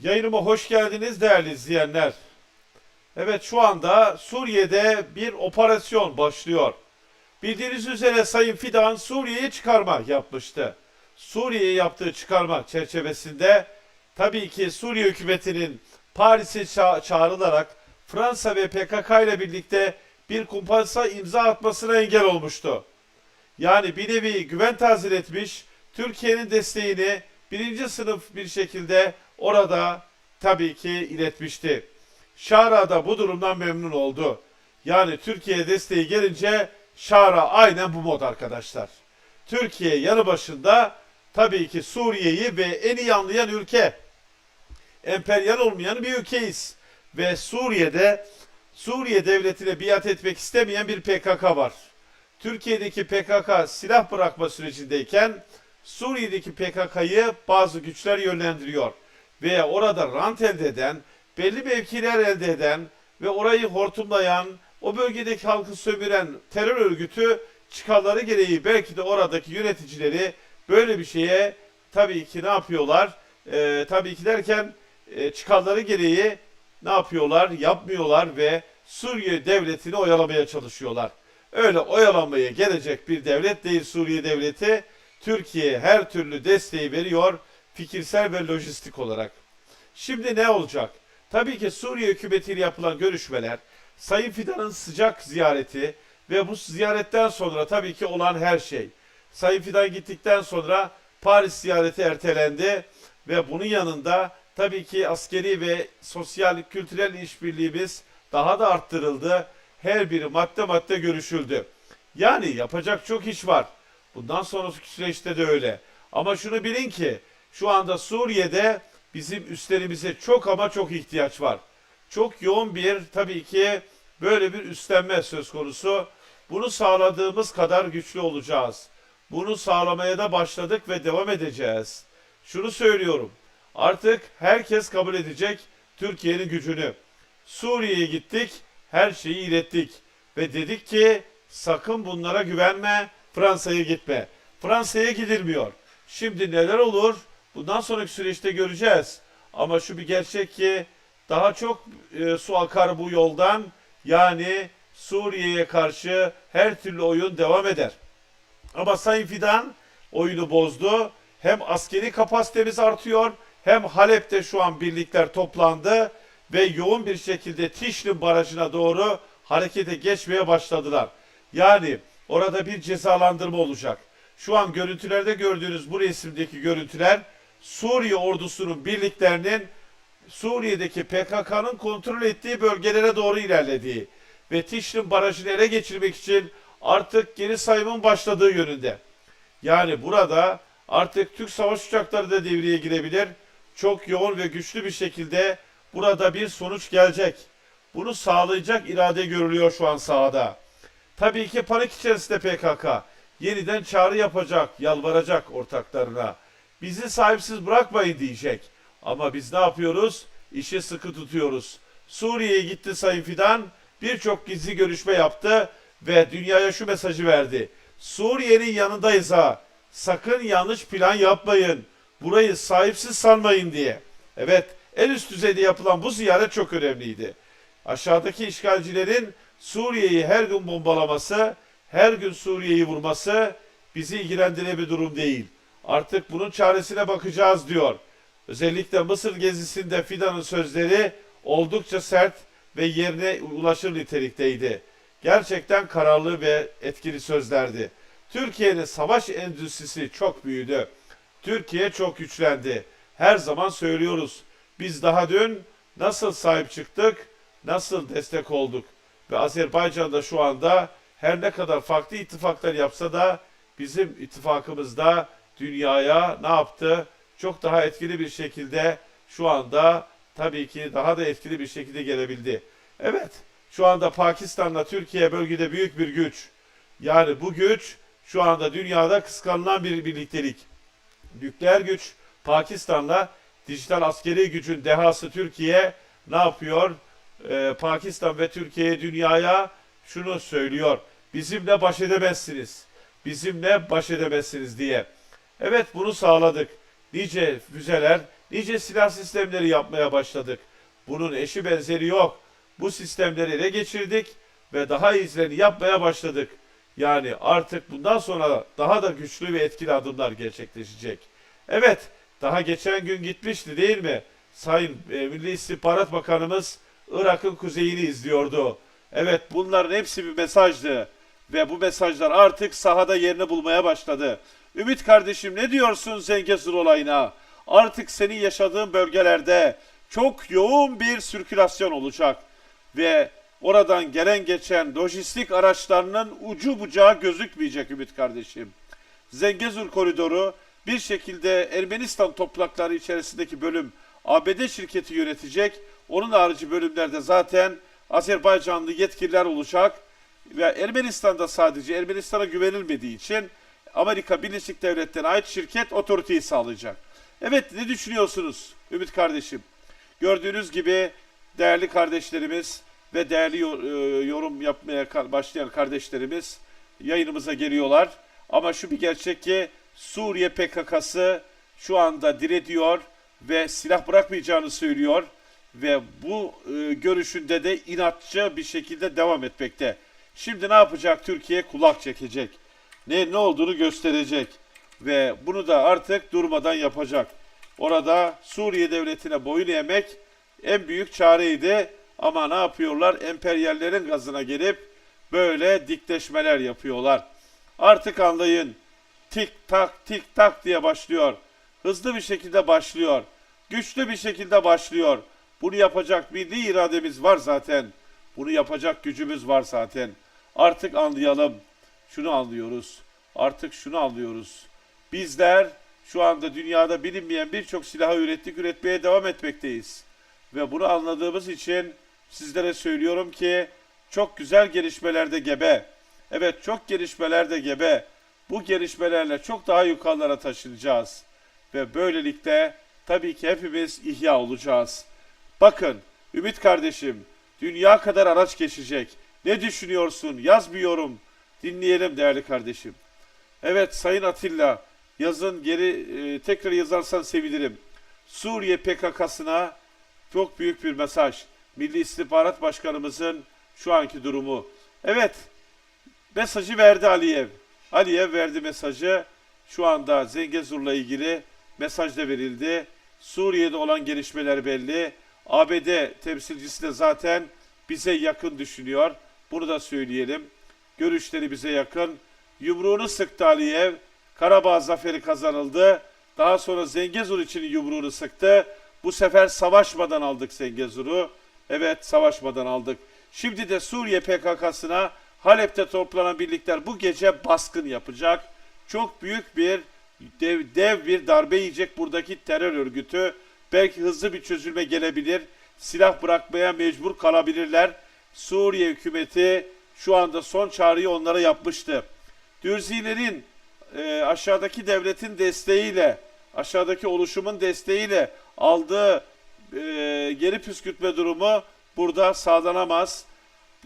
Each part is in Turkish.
Yayınıma hoş geldiniz değerli izleyenler. Evet şu anda Suriye'de bir operasyon başlıyor. Bildiğiniz üzere Sayın Fidan Suriye'yi çıkarma yapmıştı. Suriye'ye yaptığı çıkarma çerçevesinde tabii ki Suriye hükümetinin Paris'e ça- çağrılarak Fransa ve PKK ile birlikte bir kumpansa imza atmasına engel olmuştu. Yani bir nevi güven tazir etmiş, Türkiye'nin desteğini birinci sınıf bir şekilde orada tabii ki iletmişti. Şara da bu durumdan memnun oldu. Yani Türkiye desteği gelince Şara aynen bu mod arkadaşlar. Türkiye yanı başında tabii ki Suriye'yi ve en iyi anlayan ülke. Emperyal olmayan bir ülkeyiz. Ve Suriye'de Suriye devletine biat etmek istemeyen bir PKK var. Türkiye'deki PKK silah bırakma sürecindeyken Suriye'deki PKK'yı bazı güçler yönlendiriyor. Ve orada rant elde eden, belli mevkiler elde eden ve orayı hortumlayan, o bölgedeki halkı sömüren terör örgütü çıkarları gereği belki de oradaki yöneticileri böyle bir şeye tabii ki ne yapıyorlar? Ee, tabii ki derken e, çıkarları gereği ne yapıyorlar? Yapmıyorlar ve Suriye devletini oyalamaya çalışıyorlar. Öyle oyalanmaya gelecek bir devlet değil Suriye devleti. Türkiye her türlü desteği veriyor fikirsel ve lojistik olarak. Şimdi ne olacak? Tabii ki Suriye hükümetiyle yapılan görüşmeler, Sayın Fidan'ın sıcak ziyareti ve bu ziyaretten sonra tabii ki olan her şey. Sayın Fidan gittikten sonra Paris ziyareti ertelendi ve bunun yanında tabii ki askeri ve sosyal kültürel işbirliğimiz daha da arttırıldı. Her biri madde madde görüşüldü. Yani yapacak çok iş var. Bundan sonraki süreçte de öyle. Ama şunu bilin ki şu anda Suriye'de bizim üstlerimize çok ama çok ihtiyaç var. Çok yoğun bir tabii ki böyle bir üstlenme söz konusu. Bunu sağladığımız kadar güçlü olacağız. Bunu sağlamaya da başladık ve devam edeceğiz. Şunu söylüyorum. Artık herkes kabul edecek Türkiye'nin gücünü. Suriye'ye gittik, her şeyi ilettik ve dedik ki sakın bunlara güvenme, Fransa'ya gitme. Fransa'ya gidilmiyor. Şimdi neler olur? Bundan sonraki süreçte göreceğiz. Ama şu bir gerçek ki daha çok e, su akar bu yoldan. Yani Suriye'ye karşı her türlü oyun devam eder. Ama Sayın Fidan oyunu bozdu. Hem askeri kapasitemiz artıyor hem Halep'te şu an birlikler toplandı ve yoğun bir şekilde Tişlin Barajı'na doğru harekete geçmeye başladılar. Yani orada bir cezalandırma olacak. Şu an görüntülerde gördüğünüz bu resimdeki görüntüler Suriye ordusunun birliklerinin Suriye'deki PKK'nın kontrol ettiği bölgelere doğru ilerlediği ve Tişlin Barajı'nı ele geçirmek için artık geri sayımın başladığı yönünde. Yani burada artık Türk savaş uçakları da devreye girebilir. Çok yoğun ve güçlü bir şekilde burada bir sonuç gelecek. Bunu sağlayacak irade görülüyor şu an sahada. Tabii ki panik içerisinde PKK yeniden çağrı yapacak, yalvaracak ortaklarına. Bizi sahipsiz bırakmayın diyecek. Ama biz ne yapıyoruz? İşi sıkı tutuyoruz. Suriye'ye gitti Sayın Fidan, birçok gizli görüşme yaptı ve dünyaya şu mesajı verdi. Suriye'nin yanındayız ha. Sakın yanlış plan yapmayın. Burayı sahipsiz sanmayın diye. Evet, en üst düzeyde yapılan bu ziyaret çok önemliydi. Aşağıdaki işgalcilerin Suriye'yi her gün bombalaması, her gün Suriye'yi vurması bizi ilgilendiren bir durum değil. Artık bunun çaresine bakacağız diyor. Özellikle Mısır gezisinde Fidan'ın sözleri oldukça sert ve yerine ulaşır nitelikteydi. Gerçekten kararlı ve etkili sözlerdi. Türkiye'nin savaş endüstrisi çok büyüdü. Türkiye çok güçlendi. Her zaman söylüyoruz. Biz daha dün nasıl sahip çıktık, nasıl destek olduk. Ve Azerbaycan da şu anda her ne kadar farklı ittifaklar yapsa da bizim ittifakımızda dünyaya ne yaptı? Çok daha etkili bir şekilde şu anda tabii ki daha da etkili bir şekilde gelebildi. Evet, şu anda Pakistan'la Türkiye bölgede büyük bir güç. Yani bu güç şu anda dünyada kıskanılan bir birliktelik. Nükleer güç Pakistan'la dijital askeri gücün dehası Türkiye ne yapıyor? Ee, Pakistan ve Türkiye dünyaya şunu söylüyor. Bizimle baş edemezsiniz. Bizimle baş edemezsiniz diye. Evet bunu sağladık. nice füzeler, nice silah sistemleri yapmaya başladık. Bunun eşi benzeri yok. Bu sistemleri ele geçirdik ve daha iyilerini yapmaya başladık. Yani artık bundan sonra daha da güçlü ve etkili adımlar gerçekleşecek. Evet, daha geçen gün gitmişti değil mi? Sayın e, Milli İstihbarat Bakanımız Irak'ın kuzeyini izliyordu. Evet, bunların hepsi bir mesajdı ve bu mesajlar artık sahada yerini bulmaya başladı. Ümit kardeşim ne diyorsun Zengezur olayına? Artık senin yaşadığın bölgelerde çok yoğun bir sirkülasyon olacak ve oradan gelen geçen lojistik araçlarının ucu bucağı gözükmeyecek Ümit kardeşim. Zengezur koridoru bir şekilde Ermenistan toprakları içerisindeki bölüm ABD şirketi yönetecek. Onun harici bölümlerde zaten Azerbaycanlı yetkililer olacak ve Ermenistan'da sadece Ermenistan'a güvenilmediği için Amerika Birleşik Devletleri'ne ait şirket otoriteyi sağlayacak. Evet ne düşünüyorsunuz Ümit kardeşim? Gördüğünüz gibi değerli kardeşlerimiz ve değerli e, yorum yapmaya başlayan kardeşlerimiz yayınımıza geliyorlar. Ama şu bir gerçek ki Suriye PKK'sı şu anda diretiyor ve silah bırakmayacağını söylüyor ve bu e, görüşünde de inatçı bir şekilde devam etmekte. Şimdi ne yapacak Türkiye? Kulak çekecek. Ne ne olduğunu gösterecek ve bunu da artık durmadan yapacak. Orada Suriye devletine boyun eğmek en büyük çareydi ama ne yapıyorlar? Emperyallerin gazına gelip böyle dikleşmeler yapıyorlar. Artık anlayın. Tik tak tik tak diye başlıyor. Hızlı bir şekilde başlıyor. Güçlü bir şekilde başlıyor. Bunu yapacak milli irademiz var zaten. Bunu yapacak gücümüz var zaten. Artık anlayalım. Şunu anlıyoruz. Artık şunu anlıyoruz. Bizler şu anda dünyada bilinmeyen birçok silahı ürettik, üretmeye devam etmekteyiz. Ve bunu anladığımız için sizlere söylüyorum ki çok güzel gelişmelerde gebe. Evet çok gelişmelerde gebe. Bu gelişmelerle çok daha yukarılara taşınacağız. Ve böylelikle tabii ki hepimiz ihya olacağız. Bakın Ümit kardeşim dünya kadar araç geçecek. Ne düşünüyorsun? Yaz bir yorum. Dinleyelim değerli kardeşim. Evet Sayın Atilla yazın geri e, tekrar yazarsan sevinirim. Suriye PKK'sına çok büyük bir mesaj. Milli İstihbarat Başkanımızın şu anki durumu. Evet mesajı verdi Aliyev. Aliyev verdi mesajı. Şu anda Zengezur'la ilgili mesaj da verildi. Suriye'de olan gelişmeler belli. ABD temsilcisi de zaten bize yakın düşünüyor. Bunu da söyleyelim. Görüşleri bize yakın. Yumruğunu sıktı Aliyev. Karabağ zaferi kazanıldı. Daha sonra Zengezur için yumruğunu sıktı. Bu sefer savaşmadan aldık Zengezur'u. Evet savaşmadan aldık. Şimdi de Suriye PKK'sına Halep'te toplanan birlikler bu gece baskın yapacak. Çok büyük bir dev, dev bir darbe yiyecek buradaki terör örgütü. Belki hızlı bir çözülme gelebilir. Silah bırakmaya mecbur kalabilirler. Suriye hükümeti şu anda son çağrıyı onlara yapmıştı. Dürzilerin e, aşağıdaki devletin desteğiyle, aşağıdaki oluşumun desteğiyle aldığı e, geri püskürtme durumu burada sağlanamaz.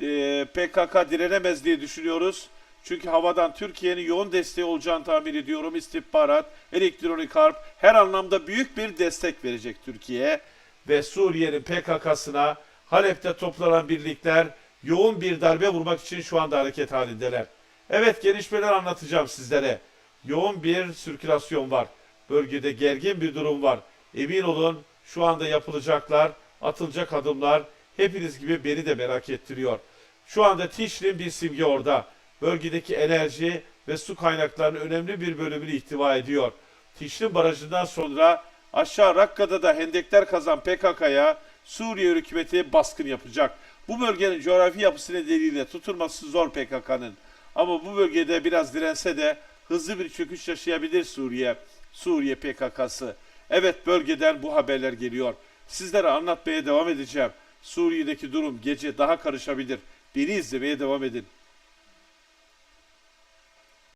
E, PKK direnemez diye düşünüyoruz. Çünkü havadan Türkiye'nin yoğun desteği olacağını tahmin ediyorum. İstihbarat, elektronik harp her anlamda büyük bir destek verecek Türkiye. Ve Suriye'nin PKK'sına Halep'te toplanan birlikler yoğun bir darbe vurmak için şu anda hareket halindeler. Evet gelişmeler anlatacağım sizlere. Yoğun bir sirkülasyon var. Bölgede gergin bir durum var. Emin olun şu anda yapılacaklar, atılacak adımlar hepiniz gibi beni de merak ettiriyor. Şu anda Tişrin bir simge orada. Bölgedeki enerji ve su kaynaklarının önemli bir bölümünü ihtiva ediyor. Tişrin Barajı'ndan sonra aşağı Rakka'da da hendekler kazan PKK'ya Suriye hükümeti baskın yapacak. Bu bölgenin coğrafi yapısı nedeniyle tutulması zor PKK'nın. Ama bu bölgede biraz dirense de hızlı bir çöküş yaşayabilir Suriye. Suriye PKK'sı. Evet bölgeden bu haberler geliyor. Sizlere anlatmaya devam edeceğim. Suriye'deki durum gece daha karışabilir. Beni izlemeye devam edin.